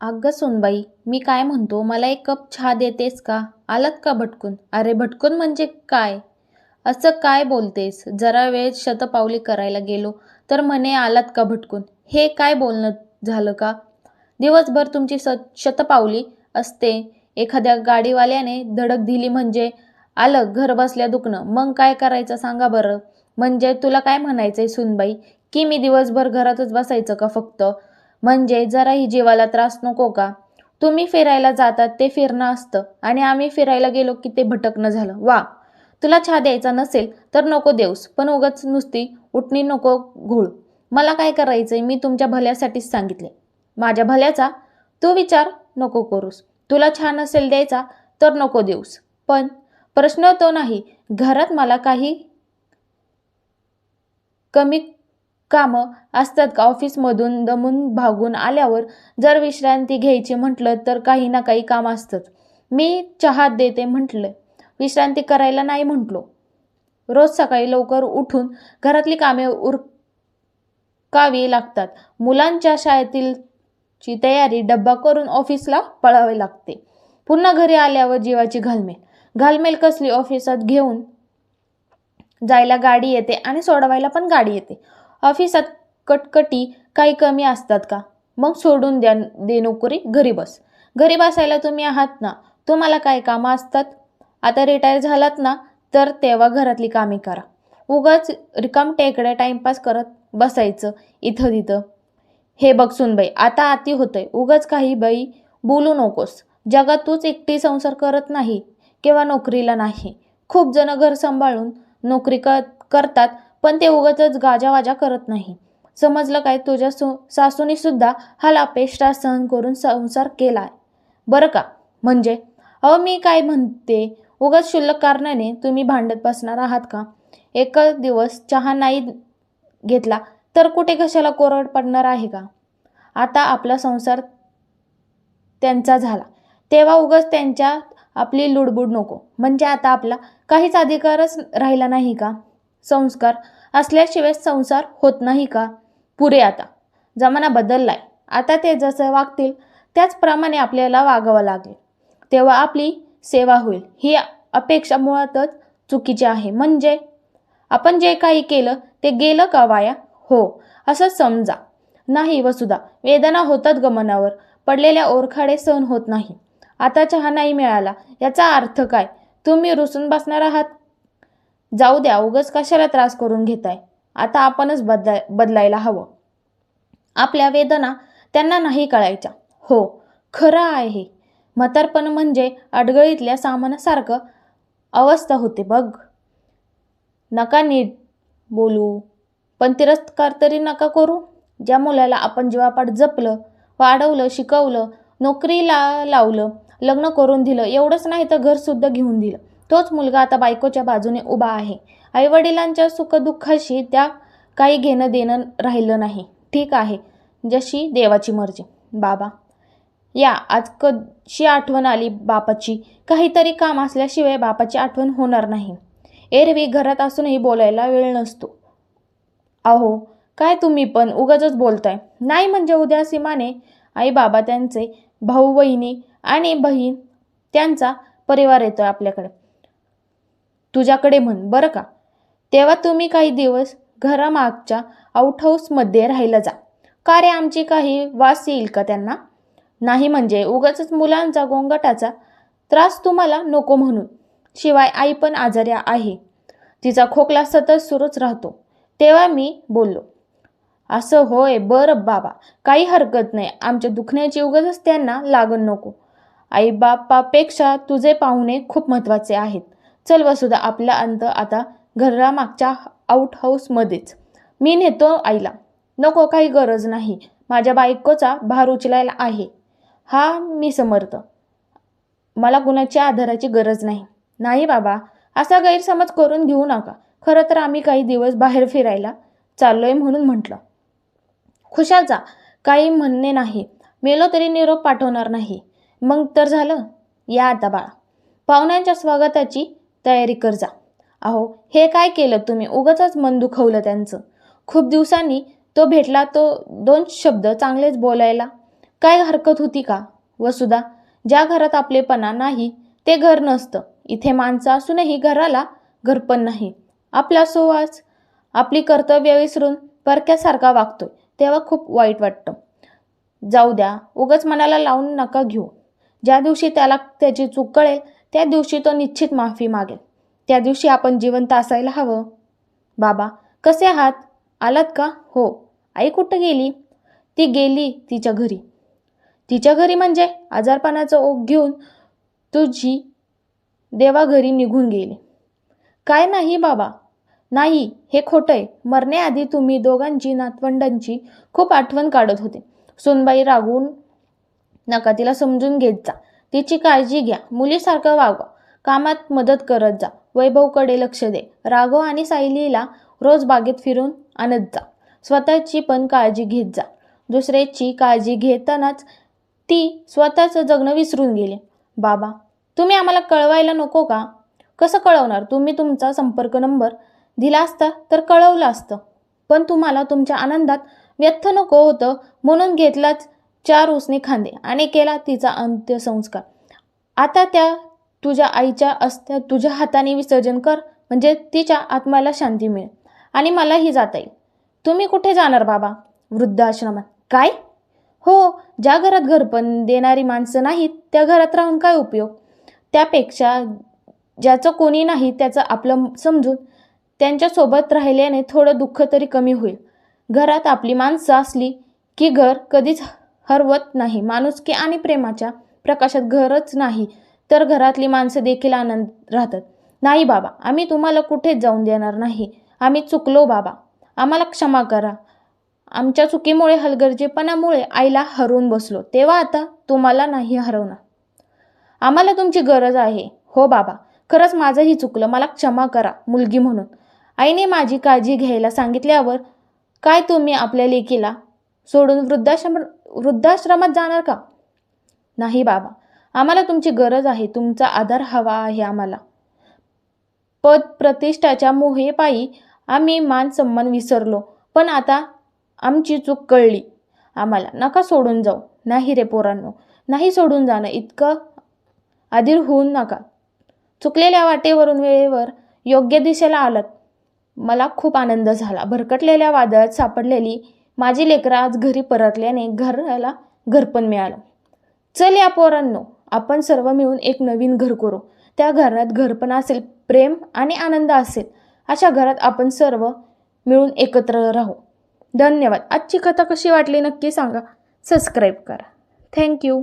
अगं सोनबाई मी काय म्हणतो मला एक कप चहा देतेस का? आलात का भटकून? अरे भटकून म्हणजे काय? असं काय बोलतेस? जरा वेळ शतपावली करायला गेलो तर म्हणे आलात का भटकून? हे काय बोलणं झालं का? दिवसभर तुमची स शतपावली असते. एखाद्या गाडीवाल्याने धडक दिली म्हणजे आलं घर बसल्या दुखणं. मग काय करायचं सांगा बरं. म्हणजे तुला काय म्हणायचंय सुनबाई? की मी दिवसभर घरातच बसायचं का फक्त? म्हणजे जराही जीवाला त्रास नको का? तुम्ही फिरायला जातात ते फिरणं असतं. आणि आम्ही फिरायला गेलो की ते भटकणं झालं. वा! तुला छा द्यायचा नसेल तर नको देऊस. पण उगाच नुसती उठणी नको घोळ. मला काय करायचंय? मी तुमच्या भल्यासाठीच सांगितले. माझ्या भल्याचा? तू विचार. नको करूस. तुला छान असेल द्यायचा तर नको देऊस. पण प्रश्न तो नाही. घरात मला काही कमी कामं असतात का? ऑफिसमधून दमून भागून आल्यावर जर विश्रांती घ्यायची म्हटलं तर काही ना काही काम असतंच. मी चहा देते म्हटलं. विश्रांती करायला नाही म्हटलो. रोज सकाळी लवकर उठून घरातली कामे उरकावी लागतात. मुलांच्या शाळेतील ची तयारी डब्बा करून ऑफिसला पळावे लागते. पुन्हा घरी आल्यावर जीवाची घालमेल. घालमेल कसली? ऑफिसात घेऊन जायला गाडी येते आणि सोडवायला पण गाडी येते. ऑफिसात कटकटी काही कमी असतात का? मग सोडून द्या दे नोकरी घरी बस. घरी बसायला तुम्ही आहात ना तुम्हाला काय कामं असतात? आता रिटायर झालात ना तर तेव्हा घरातली कामे करा. उगाच रिकाम टेकड्या टाइमपास करत बसायचं इथं तिथं. हे बघ सुनबाई आता आती होतंय. उगाच काही बाई बोलू नकोस. जगात तूच एकटी संसार करत नाही किंवा नोकरीला नाही. खूप जण घर सांभाळून नोकरी क करतात पण ते उगाच गाजावाजा करत नाही. समजलं काय? तुझ्या सु सासूनी सुद्धा हा लापेष्टा सहन करून संसार केलाय. बरं का? म्हणजे? अहो मी काय म्हणते? उगाच शुल्लक कारणाने तुम्ही भांडत बसणार आहात का? एक दिवस चहा नाही घेतला तर कुठे कशाला कोरड पडणार आहे का? आता आपला संसार त्यांचा झाला. तेव्हा उगाच त्यांच्या आपली लुडबुड नको. म्हणजे आता आपला काहीच अधिकारच राहिला नाही का? संस्कार असल्याशिवाय संसार होत नाही का? पुरे आता. जमाना बदललाय. आता ते जसं वागतील त्याचप्रमाणे आपल्याला वागावं लागेल. तेव्हा आपली सेवा होईल. ही अपेक्षा मुळातच चुकीची आहे. म्हणजे? आपण जे काही केलं ते गेलं का वाया? हो. असं समजा. नाही वसुधा. वेदना होतात गमनावर पडलेल्या ओरखाडे सहन होत नाही. आता चहा नाही मिळाला. याचा अर्थ काय? तुम्ही रुसून बसणार आहात? जाऊ द्या उगच कशाला त्रास करून घेताय? आता आपणच बदलाय बदलायला हवं. आपल्या वेदना त्यांना नाही कळायच्या. हो खरं आहे. म्हातारपण म्हणजे अडगळीतल्या सामानासारखं अवस्था होते बघ. नका नीट बोलू. पण तिरस्कार तरी नका करू. ज्या मुलाला आपण जीवापाड जपलं वाढवलं शिकवलं नोकरीला लावलं लग्न करून दिलं एवढंच नाही तर घरसुद्धा घेऊन दिलं. तोच मुलगा आता बायकोच्या बाजूने उभा आहे. आईवडिलांच्या सुखदुःखाशी त्या काही घेणं देणं राहिलं नाही. ठीक आहे जशी देवाची मर्जी. बाबा या आज कशी आठवण आली बापाची? काहीतरी काम असल्याशिवाय बापाची आठवण होणार नाही. एरवी घरात असूनही बोलायला वेळ नसतो. अहो काय तुम्ही पण उगाच बोलताय. नाही म्हणजे उद्या सीमाने आई बाबा त्यांचे भाऊ बहिणी आणि बहीण त्यांचा परिवार येतोय आपल्याकडे. तुझ्याकडे म्हण बरं का? तेव्हा तुम्ही काही दिवस घरामागच्या आउटहाऊसमध्ये राहायला जा. का रे आमची काही वास येईल का त्यांना? नाही म्हणजे उगाच मुलांचा गोंगटाचा त्रास तुम्हाला नको म्हणून. शिवाय आई पण आजारी आहे. तिचा खोकला सतत सुरूच राहतो. तेव्हा मी बोललो असं होय बरं बाबा काही हरकत नाही. आमच्या दुखण्याची उगाच त्यांना लागण नको. आई बापापेक्षा तुझे पाहुणे खूप महत्त्वाचे आहेत. चल वसुधा आपला अंत आता घरामागच्या आउट हाऊसमध्येच मी नेतो आईला. नको काही गरज नाही. माझ्या बायकोचा भार उचलायला आहे. हा मी समर्थ. मला कुणाच्या आधाराची गरज नाही. नाही बाबा असा गैरसमज करून घेऊ नका. खरं तर आम्ही काही दिवस बाहेर फिरायला चाललोय म्हणून म्हटलं. खुशाल जा काही म्हणणे नाही. मेलो तरी निरोप पाठवणार नाही. मग तर झालं. या आता बाळा. पाहुण्यांच्या स्वागताची तयारी कर जा. अहो हे काय केलं तुम्ही? उगाच मन दुखवलं त्यांचं. खूप दिवसांनी तो भेटला तो दोन शब्द चांगलेच बोलायला. काय हरकत होती का? वसुधा ज्या घरात आपलेपणा नाही ते घर नसतं. इथे माणसं असूनही घराला घरपण नाही. आपला सुवास आपली कर्तव्य विसरून परक्यासारखा वागतोय तेव्हा खूप वाईट वाटतं. जाऊ द्या उगाच मनाला लावून नका घेऊ. ज्या दिवशी त्याला त्याची चूक कळेल त्या दिवशी तो निश्चित माफी मागेल. त्या दिवशी आपण जिवंत असायला हवं. बाबा कसे आहात? आलात का? हो. आई कुठं गेली? ती गेली तिच्या घरी. तिच्या घरी म्हणजे आजारपणाचा ओघ घेऊन तुझी देवाघरी निघून गेली. काय नाही बाबा. नाही हे खोटं आहे. मरण्याआधी तुम्ही दोघांची नातवंडांची खूप आठवण काढत होते. सुनबाई रागून नका तिला समजून घेत जा. तिची काळजी घ्या. मुलीसारखं वागवा. कामात मदत करत जा. वैभवकडे लक्ष दे. राघव आणि सायलीला रोज बागेत फिरून आणत जा. स्वतःची पण काळजी घेत जा. दुसऱ्याची काळजी घेतानाच ती स्वतःचं जगणं विसरून गेली. बाबा तुम्ही आम्हाला कळवायला नको का? कसं कळवणार? तुम्ही तुमचा संपर्क नंबर दिला असता तर कळवलं असतं. पण तुम्हाला तुमच्या आनंदात व्यर्थ नको होतं म्हणून घेतलाच चार उसने खांदे आणि केला तिचा अंत्यसंस्कार. आता त्या तुझ्या आईच्या अस्त्या तुझ्या हाताने विसर्जन कर म्हणजे तिच्या आत्म्याला शांती मिळेल आणि मलाही जाता येईल. तुम्ही कुठे जाणार बाबा? वृद्धाश्रमात. काय? हो ज्या घरात घरपण देणारी माणसं नाहीत त्या घरात राहून काय उपयोग? त्यापेक्षा ज्याचं कोणी नाही त्याचं आपलं समजून त्यांच्यासोबत राहिल्याने थोडं दुःख तरी कमी होईल. घरात आपली माणसं असली की घर कधीच हरवत नाही. माणुसकी आणि प्रेमाच्या प्रकाशात घरच नाही तर घरातली माणसं देखील आनंद राहतात. नाही बाबा आम्ही तुम्हाला कुठेच जाऊन देणार नाही? आम्ही चुकलो बाबा. आम्हाला क्षमा करा. आमच्या चुकीमुळे हलगर्जेपणामुळे आईला हरवून बसलो. तेव्हा आता तुम्हाला नाही हरवणार. आम्हाला तुमची गरज आहे. हो बाबा खरंच माझंही चुकलं. मला क्षमा करा मुलगी म्हणून. आईने माझी काळजी घ्यायला सांगितल्यावर काय तुम्ही आपल्या लेकीला सोडून वृद्धाश्रम वृद्धाश्रमात जाणार का? नाही बाबा. आम्हाला तुमची गरज आहे. तुमचा आधार हवा आहे आम्हाला. पद प्रतिष्ठाच्या मोहेपायी आम्ही मान सन्मान विसरलो. पण आता आमची चूक कळली. आम्हाला नका सोडून जाऊ. नाही रे पोरांनो. नाही सोडून जाणं इतकं आधीर होऊन नका. चुकलेल्या वाटेवरून वेळेवर योग्य दिशेला आलात. मला खूप आनंद झाला. भरकटलेल्या वादळात सापडलेली माझी लेकरं आज घरी परतल्याने घराला घरपण मिळालं. चल या पोरांनो आपण सर्व मिळून एक नवीन घर करू. त्या घरात घरपण असेल प्रेम आणि आनंद असेल अशा घरात आपण सर्व मिळून एकत्र राहू. धन्यवाद. आजची कथा कशी वाटली नक्की सांगा. सबस्क्राईब करा. थँक्यू